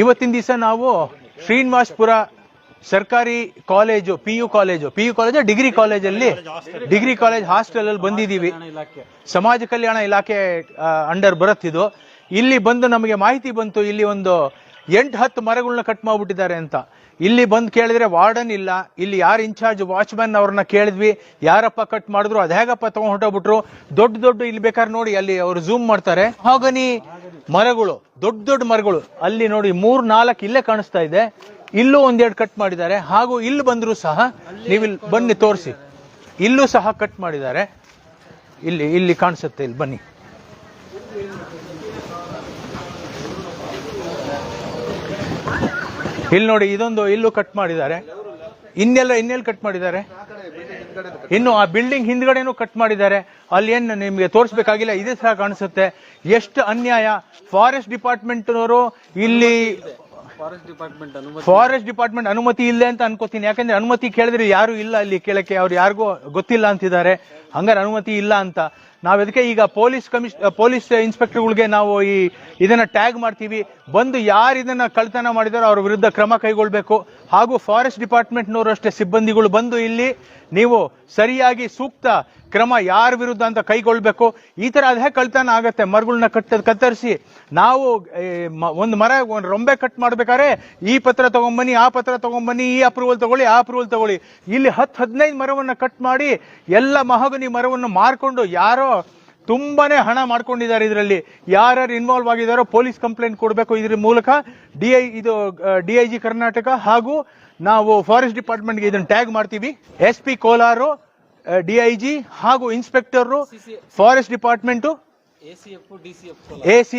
ಇವತ್ತಿನ ದಿವಸ ನಾವು ಶ್ರೀನಿವಾಸ್ಪುರ ಸರ್ಕಾರಿ college P U college P U college degree ಕಾಲೇಜಲ್ಲಿ ಡಿಗ್ರಿ ಕಾಲೇಜ್ ಹಾಸ್ಟೆಲ್ ಅಲ್ಲಿ ಬಂದಿದ್ದೀವಿ. ಸಮಾಜ ಕಲ್ಯಾಣ ಇಲಾಖೆ ಅಂಡರ್ ಬರುತ್ತಿದ್ದು. ಇಲ್ಲಿ ಬಂದು ನಮಗೆ ಮಾಹಿತಿ ಬಂತು, ಇಲ್ಲಿ ಒಂದು ಎಂಟು ಹತ್ತು ಮರಗಳನ್ನ ಕಟ್ ಮಾಡ್ಬಿಟ್ಟಿದ್ದಾರೆ ಅಂತ. ಇಲ್ಲಿ ಬಂದು ಕೇಳಿದ್ರೆ ವಾರ್ಡನ್ ಇಲ್ಲ. ಇಲ್ಲಿ ಯಾರು ಇನ್ಚಾರ್ಜ್ ವಾಚ್ಮ್ಯಾನ್ ಅವ್ರನ್ನ ಕೇಳಿದ್ವಿ. ಯಾರಪ್ಪ ಕಟ್ ಮಾಡಿದ್ರು, ಅದು ಹೇಗಪ್ಪ ತಗೊಂಡ್ ಹೊಟ್ಟೋಗ್ಬಿಟ್ರು ದೊಡ್ಡ ದೊಡ್ಡ ಇಲ್ಲಿ ಬೇಕಾದ್ರೆ ನೋಡಿ, ಅಲ್ಲಿ ಅವರು ಝೂಮ್ ಮಾಡ್ತಾರೆ. ಹಾಗನಿ ಮರಗಳು, ದೊಡ್ಡ ದೊಡ್ಡ ಮರಗಳು. ಅಲ್ಲಿ ನೋಡಿ ಮೂರ್, ನಾಲ್ಕು ಇಲ್ಲೇ ಕಾಣಿಸ್ತಾ ಇದೆ. ಇಲ್ಲೂ ಒಂದೆರಡು ಕಟ್ ಮಾಡಿದ್ದಾರೆ. ಹಾಗೂ ಇಲ್ಲಿ ಬಂದರೂ ಸಹ ನೀವಿಲ್ಲಿ ಬನ್ನಿ, ತೋರಿಸಿ. ಇಲ್ಲೂ ಸಹ ಕಟ್ ಮಾಡಿದ್ದಾರೆ. ಇಲ್ಲಿ ಇಲ್ಲಿ ಕಾಣಿಸುತ್ತೆ, ಇಲ್ಲಿ ಬನ್ನಿ. ಇಲ್ಲಿ ನೋಡಿ, ಇದೊಂದು ಇಲ್ಲೂ ಕಟ್ ಮಾಡಿದ್ದಾರೆ. ಇನ್ನೆಲ್ಲ ಇನ್ನೆಲ್ಲಿ ಕಟ್ ಮಾಡಿದ್ದಾರೆ? ಇನ್ನು ಆ ಬಿಲ್ಡಿಂಗ್ ಹಿಂದ್ಗಡೆನೂ ಕಟ್ ಮಾಡಿದ್ದಾರೆ. ಅಲ್ಲಿ ಏನು ನಿಮಗೆ ತೋರಿಸ್ಬೇಕಾಗಿಲ್ಲ ಇದೇ ಸಹ ಕಾಣಿಸುತ್ತೆ. ಎಷ್ಟು ಅನ್ಯಾಯ. ಫಾರೆಸ್ಟ್ ಡಿಪಾರ್ಟ್ಮೆಂಟ್ನವರು ಇಲ್ಲಿ ಫಾರೆಸ್ಟ್ ಡಿಪಾರ್ಟ್ಮೆಂಟ್ ಫಾರೆಸ್ಟ್ ಡಿಪಾರ್ಟ್ಮೆಂಟ್ ಅನುಮತಿ ಇಲ್ಲ ಅಂತ ಅನ್ಕೋತೀನಿ. ಯಾಕಂದ್ರೆ ಅನುಮತಿ ಕೇಳಿದ್ರೆ ಯಾರು ಇಲ್ಲ ಅಲ್ಲಿ ಕೇಳಕ್ಕೆ. ಅವ್ರು ಯಾರಿಗೂ ಗೊತ್ತಿಲ್ಲ ಅಂತಿದ್ದಾರೆ. ಹಂಗಾರೆ ಅನುಮತಿ ಇಲ್ಲ ಅಂತ. ನಾವ್ ಅದಕ್ಕೆ ಈಗ ಪೊಲೀಸ್ ಕಮಿಷ್ ಪೊಲೀಸ್ ಇನ್ಸ್ಪೆಕ್ಟರ್ಗಳಿಗೆ ನಾವು ಈ ಇದನ್ನ ಟ್ಯಾಗ್ ಮಾಡ್ತೀವಿ. ಬಂದು ಯಾರು ಇದನ್ನ ಕಳ್ತನ ಮಾಡಿದಾರೋ ಅವ್ರ ವಿರುದ್ಧ ಕ್ರಮ ಕೈಗೊಳ್ಬೇಕು. ಹಾಗೂ ಫಾರೆಸ್ಟ್ ಡಿಪಾರ್ಟ್ಮೆಂಟ್ನವರು ಅಷ್ಟೇ ಸಿಬ್ಬಂದಿಗಳು ಬಂದು ಇಲ್ಲಿ ನೀವು ಸರಿಯಾಗಿ ಸೂಕ್ತ ಕ್ರಮ ಯಾರ ವಿರುದ್ಧ ಅಂತ ಕೈಗೊಳ್ಬೇಕು. ಈ ತರ ಅದೇ ಕಳ್ತನ ಆಗುತ್ತೆ. ಮರಗಳನ್ನ ಕಟ್ಟ ಕತ್ತರಿಸಿ ನಾವು ಒಂದು ಮರ, ಒಂದು ರೊಂಬೆ ಕಟ್ ಮಾಡ್ಬೇಕಾದ್ರೆ ಈ ಪತ್ರ ತಗೊಂಬನ್ನಿ, ಆ ಪತ್ರ ತಗೊಂಬನ್ನಿ, ಈ ಅಪ್ರೂವಲ್ ತಗೊಳ್ಳಿ, ಆ ಅಪ್ರೂವಲ್ ತಗೊಳ್ಳಿ. ಇಲ್ಲಿ ಹತ್ತು ಹದಿನೈದು ಮರವನ್ನು ಕಟ್ ಮಾಡಿ ಎಲ್ಲ ಮಹಾಗನಿ ಮರವನ್ನು ಮಾರ್ಕೊಂಡು ಯಾರೋ ತುಂಬಾನೇ ಹಣ ಮಾಡ್ಕೊಂಡಿದ್ದಾರೆ ಇದರಲ್ಲಿ. ಯಾರ್ಯಾರು ಇನ್ವಾಲ್ವ್ ಆಗಿದ್ದಾರೋ ಪೊಲೀಸ್ ಕಂಪ್ಲೇಂಟ್ ಕೊಡಬೇಕು ಇದ್ರ ಮೂಲಕ ಡಿ ಐ ಇದು ಡಿ ಐ ಜಿ ಕರ್ನಾಟಕ ಹಾಗೂ ನಾವು ಫಾರೆಸ್ಟ್ ಡಿಪಾರ್ಟ್ಮೆಂಟ್ಗೆ ಇದನ್ನ ಟ್ಯಾಗ್ ಮಾಡ್ತೀವಿ. S P Kolar D I G ಹಾಗೂ inspector forest department A C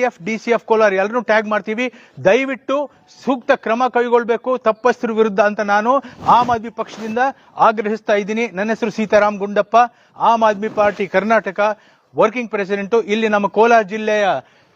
F D C F Kolar. ಎಲ್ಲರೂ ಟ್ಯಾಗ್ ಮಾಡ್ತೀವಿ. ದಯವಿಟ್ಟು ಸೂಕ್ತ ಕ್ರಮ ಕೈಗೊಳ್ಬೇಕು. ತಪ್ಪಸ್ಥರ ವಿರುದ್ಧ ಅಂತ ನಾನು ಆಮ್ ಆದ್ಮಿ ಪಕ್ಷದಿಂದ ಆಗ್ರಹಿಸ್ತಾ ಇದ್ದೀನಿ. ನನ್ನ ಹೆಸರು Sitaram Gundappa. Aam Aadmi party Karnataka. Working president ಇಲ್ಲಿ ನಮ್ಮ ಕೋಲಾರ ಜಿಲ್ಲೆಯ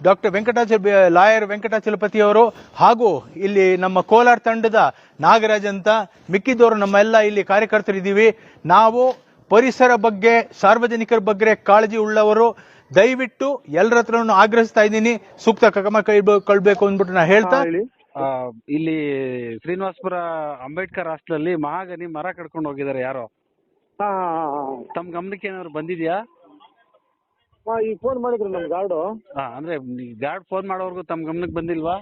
ಡಾಕ್ಟರ್ ವೆಂಕಟಾಚಲ, ಲಾಯರ್ ವೆಂಕಟಾಚಲಪತಿ ಅವರು ಹಾಗೂ ಇಲ್ಲಿ ನಮ್ಮ ಕೋಲಾರ ತಂಡದ ನಾಗರಾಜ್ ಅಂತ ಮಿಕ್ಕಿದವರು ನಮ್ಮೆಲ್ಲ ಇಲ್ಲಿ ಕಾರ್ಯಕರ್ತರಿದ್ದೀವಿ. ನಾವು ಪರಿಸರ ಬಗ್ಗೆ, ಸಾರ್ವಜನಿಕರ ಬಗ್ಗೆ ಕಾಳಜಿ ಉಳ್ಳವರು. ದಯವಿಟ್ಟು ಎಲ್ಲರ ಹತ್ರನೂ ಆಗ್ರಹಿಸ್ತಾ ಇದ್ದೀನಿ. ಸೂಕ್ತ ಕ್ರಮ ಕಳ್ಬೇಕು ಅಂದ್ಬಿಟ್ಟು ನಾ ಹೇಳ್ತಾ. ಆ, ಇಲ್ಲಿ ಶ್ರೀನಿವಾಸಪುರ ಅಂಬೇಡ್ಕರ್ ಹಾಸ್ಟೆಲಲ್ಲಿ ಮಹಾಗನಿ ಮರ ಕಡ್ಕೊಂಡು ಹೋಗಿದ್ದಾರೆ ಯಾರೋ? ತಮ್ ಹಾ ಹಾ ಹಾ. ತಮ್ಮ ಗಮನಕ್ಕೆ ಏನಾದ್ರು ಬಂದಿದ್ಯಾ? ಹಾ ಈಗ ಫೋನ್ ಮಾಡಿದ್ರು ನಮ್ ಗಾರ್ಡು. ಹಾ ಅಂದ್ರೆ ಗಾರ್ಡ್ ಫೋನ್ ಮಾಡೋವರೆಗೂ ತಮ್ ಗಮನಕ್ಕೆ ಬಂದಿಲ್ವಾ?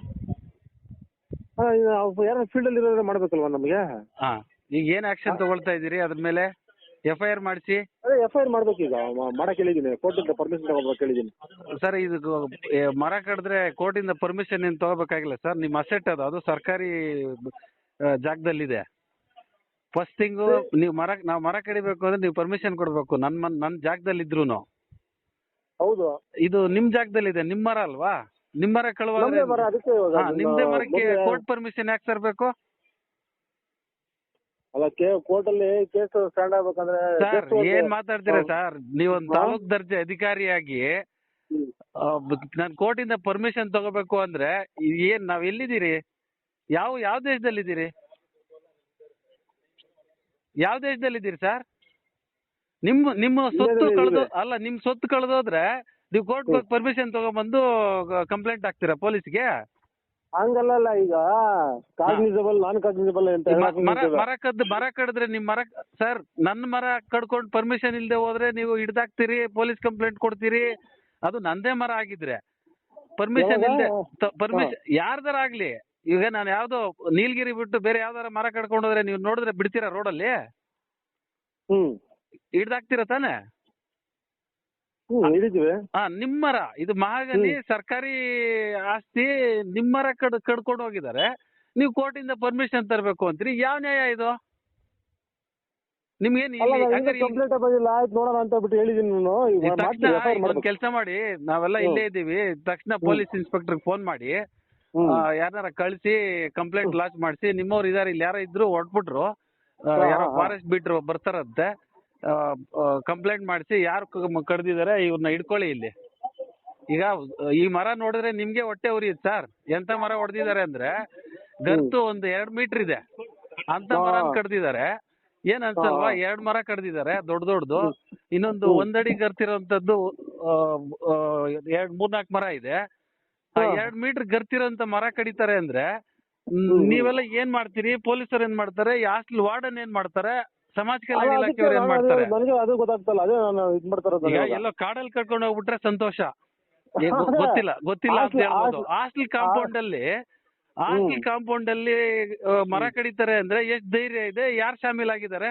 ಹಾ ಯಾರೋ ಫೀಲ್ಡ್ ಅಲ್ಲಿ ಇರೋದ್ರೆ ಮಾಡ್ಬೇಕಲ್ವಾ ನಮ್ಗೆ? ಹಾ ಈಗ ಏನ್ ಆಕ್ಷನ್ ತಗೊಳ್ತಾ ಇದೀರಿ ಅದ್ರ ಮೇಲೆ? ಎಫ್ ಐ ಆರ್ ಮಾಡಿಸಿ. ಅದೇ ಎಫ್ ಐ ಆರ್ ಮಾಡ್ಬೇಕು ಈಗ ಮ- ಮಾಡಕ್ ಹೇಳಿದೀನಿ. ಇಂದ ಪರ್ಮಿಷನ್ ತಗೋಬೇಕು ಹೇಳಿದೀನಿ. ಸರ್ ಇದು ಗೊ- ಏ, ಮರ ಕಡಿದ್ರೆ ಕೋರ್ಟಿಂದ ಪರ್ಮಿಷನ್ ಏನು ತಗೋಬೇಕಾಗಿಲ್ಲ ಸರ್. ನಿಮ್ಮ ಅಸೆಟ್ ಅದು. ಅದು ಸರ್ಕಾರಿ ಆ, ಜಾಗದಲ್ಲಿದೆ. ಫಸ್ಟ್ ತಿಂಗು ನೀವು ಮರ ನಾವು ಮರ ಕಡಿಬೇಕು ಅಂದ್ರೆ ನೀವು ಪರ್ಮಿಷನ್ ಕೊಡಬೇಕು. ನನ್ನ ಮನ್ ನನ್ನ ಜಾಗದಲ್ಲಿ ಇದ್ರೂನು ಹೌದು. ಇದು ನಿಮ್ ಜಾಗದಲ್ಲಿದೆ. ನಿಮ್ಮ ಮರ ಅಲ್ವಾ? ನಿಮ್ಮ ಮರ ಕಳುವಾಗ ನಮ್ದೇ ಮರ ಅದಕ್ಕೆ ಇವಾಗ ಹಾ ನಿಮ್ದೇ ಮರಕ್ಕೆ ಕೋರ್ಟ್ ಪರ್ಮಿಷನ್ ಯಾಕೆ ತರಬೇಕು? ಅಲ್ಲ ಕೇ ಕೋರ್ಟ್ ಅಲ್ಲಿ ಕೇಸ್ ಸ್ಟ್ಯಾಂಡ್ ಆಗ್ಬೇಕಂದ್ರೆ ಸರ್ ಏನ್ ಮಾತಾಡ್ತೀರಾ ಹೌದು. ಸರ್ ನೀವೊಂದ್ ಹಾ? ತಾಲೂಕ್ ದರ್ಜೆ ಅಧಿಕಾರಿಯಾಗಿ ನಾನ್ ನಾನು ಕೋರ್ಟಿಂದ ಪರ್ಮಿಷನ್ ತಗೋಬೇಕು ಅಂದ್ರೆ ಏನ್ ನಾವ್ ಎಲ್ಲಿದ್ದೀರಿ? ಯಾವ ಯಾವ ದೇಶದಲ್ಲಿದ್ದೀರಿ? ಯಾವ ದೇಶದಲ್ಲಿದ್ದೀರಿ ಸರ್ ನಿಮ್ಮ ನಿಮ್ಮ ಸೊತ್ತು ಇಲ್ಲೇ ಕಳೆದು. ಅಲ್ಲ ನಿಮ್ ಸೊತ್ತು ಕಳೆದೋದ್ರೆ ನೀವು ಕೋರ್ಟ್ ಪರ್ಮಿಷನ್ ತಗೊಂಡ್ಬಂದು ಕಂಪ್ಲೇಂಟ್ ಹಾಕ್ತೀರಾ ಪೊಲೀಸ್ಗೆ? ಹಂಗಲ್ಲ ಈಗ. ಕಾಗ್ನಿಸಬಲ್ ನಾನ್ ಕಾಗ್ನಿಸಬಲ್ ಅಂತ ಹೇಳಕ್ ಮರ ನಿಂತಿದೆ. ಮರ ಕದ್ದು ಮರ ಕಡಿದ್ರೆ ನಿಮ್ ಮರ ಸರ್ ನನ್ನ ಮರ ಕಡ್ಕೊಂಡು ಪರ್ಮಿಷನ್ ಇಲ್ದೆ ಹೋದ್ರೆ ನೀವು ಹಿಡ್ದಾಕ್ತೀರಿ ಪೊಲೀಸ್ ಕಂಪ್ಲೇಂಟ್ ಕೊಡ್ತೀರಿ ಅದು ನಂದೇ ಮರ ಆಗಿದ್ರೆ. ಪರ್ಮಿಷನ್? ಇಲ್ದೆ ಪರ್ಮಿಷನ್ ಯಾರ್ದಾರ ಆಗ್ಲಿ ಈಗ ನಾನು ಯಾವ್ದೋ ನೀಲಗಿರಿ ಬಿಟ್ಟು ಬೇರೆ ಯಾವ್ದಾರ ಮರ ಕಡ್ಕೊಂಡು ಹೋದ್ರೆ ನೀವು ನೋಡಿದ್ರೆ ಬಿಡ್ತೀರಾ ರೋಡಲ್ಲಿ ಹ್ಮ್. ಹಿಡ್ದಾಕ್ತೀರಾ ತಾನೆ? ಹಾ ನಿಮ್ಮರ ಇದು ಮಹಾಗನಿ ಸರ್ಕಾರಿ ಆಸ್ತಿ ನಿಮ್ಮರ ಕಡ್ ಕಡ್ಕೊಂಡು ಹೋಗಿದ್ದಾರೆ. ನೀವು ಕೋರ್ಟಿಂದ ಪರ್ಮಿಷನ್ ತರಬೇಕು ಅಂತೀರಿ. ಯಾವ ನ್ಯಾಯ ಇದು? ನಿಮ್ಗೇನ್ ಕಂಪ್ಲೇಂಟ್ ಬಂದಿಲ್ಲ. ಆಯ್ತು ನೋಡೋಣ ಅಂತ ಬಿಟ್ಟು ಹೇಳಿದೀನಿ ನಾನು. ಕೆಲಸ ಮಾಡಿ. ನಾವೆಲ್ಲ ಇಲ್ಲೇ ಇದ್ದೀವಿ. ತಕ್ಷಣ ಪೊಲೀಸ್ ಇನ್ಸ್ಪೆಕ್ಟರ್ ಫೋನ್ ಮಾಡಿ. ಯಾರ ಯಾರನ್ನಾರ ಕಳಿಸಿ ಕಂಪ್ಲೇಂಟ್ ಲಾಂಚ್ ಮಾಡಿಸಿ. ನಿಮ್ಮವ್ರು ಇದಾರೆ. ಇಲ್ಲಿ ಯಾರೋ ಇದ್ರು ಹೊರಟ್ಬಿಟ್ರು. ಯಾರೋ ಫಾರೆಸ್ಟ್ ಬಿಟ್ರು ಬರ್ತಾರಂತೆ. ಕಂಪ್ಲೇಂಟ್ ಮಾಡಿಸಿ ಯಾರು ಕಡ್ದಿದ್ದಾರೆ ಇವ್ರನ್ನ ಹಿಡ್ಕೊಳ್ಳಿ ಇಲ್ಲಿ. ಈಗ ಈ ಮರ ನೋಡಿದ್ರೆ ನಿಮ್ಗೆ ಹೊಟ್ಟೆ ಉರಿಯುತ್ತೆ ಸರ್ ಎಂತ ಮರ ಹೊಡೆದಿದ್ದಾರೆ ಅಂದ್ರೆ ಗರ್ತು ಒಂದು ಎರಡ್ ಮೀಟರ್ ಇದೆ. ಅಂತ ಮರ. ಕಡ್ದಿದ್ದಾರೆ ಏನ್ ಅನ್ಸಲ್ವಾ. ಎರಡ್ ಮರ ಕಡ್ದಿದ್ದಾರೆ ದೊಡ್ಡ ದೊಡ್ಡದು. ಇನ್ನೊಂದು. ಒಂದಡಿ ಗರ್ತಿರೋಂತದ್ದು ಎರಡ್ ಮೂರ್ನಾಲ್ಕು ಮರ ಇದೆ. ಎರಡ್ ಮೀಟರ್ ಗರ್ತಿರೋಂತ ಮರ ಕಡಿತಾರೆ ಅಂದ್ರೆ ನೀವೆಲ್ಲ ಏನ್ ಮಾಡ್ತೀರಿ? ಪೊಲೀಸರು ಏನ್ ಮಾಡ್ತಾರೆ? ಹಾಸ್ಟೆಲ್ ವಾರ್ಡನ್ ಏನ್ ಮಾಡ್ತಾರೆ? ಸಮಾಜ ಕಲ್ಯಾಣ ಇಲಾಖೆ ಅವರು ಇಲಾಖೆಯವ್ರು ಏನ್ ಮಾಡ್ತಾರೆ? ನನಗೆ ಅದು ಗೊತ್ತಾಗ್ತಲ್ಲ ಅದೇ ನಾನು ಇದ್ ಮಾಡ್ತಾ ಇರೋದು ಈಗ. ಎಲ್ಲೋ ಕಾಡಲ್ಲಿ ಕರ್ಕೊಂಡು ಹೋಗ್ಬಿಟ್ರೆ ಸಂತೋಷ. ಗೊ- ಗೊತ್ತಿಲ್ಲ ಗೊತ್ತಿಲ್ಲ ಅಂತ ಹೇಳ್ಬೋದು. ಹಾಸ್ಟೆಲ್- ಕಾಂಪೌಂಡ್ ಅಲ್ಲಿ ಹಾಸ್ಟೆಲ್ ಕಾಂಪೌಂಡ್ ಅಲ್ಲಿ ಆ, ಮರ ಕಡಿತಾರೆ ಅಂದ್ರೆ ಎಷ್ಟ್ ಧೈರ್ಯ ಇದೆ? ಯಾರ್ ಶಾಮಿಲ್ ಆಗಿದ್ದಾರೆ?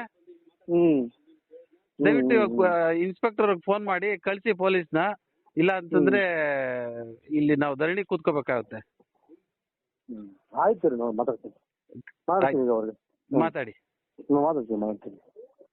ಹ್ಮ್. ದಯವಿಟ್ಟು ಇನ್ಸ್ಪೆಕ್ಟರ್ ಫೋನ್ ಮಾಡಿ ಕಳ್ಸಿ ಪೊಲೀಸ್ನ. ಇಲ್ಲ ಅಂತಂದ್ರೆ ಇಲ್ಲಿ ನಾವು ಧರಣಿ ಕೂತ್ಕೋಬೇಕಾಗುತ್ತೆ. ಹ್ಮ್. ಆಯ್ತು ರೀ ನಾವು ಮಾತಾಡ್ತೀನಿ. ಮಾಡ್ತೀನಿ ಈಗ ಅವ್ರಿಗೆ. ಮಾತಾಡಿ. ನಾನು ಮಾತಾಡ್ತೀನಿ ಮಾಡ್ತೀನಿ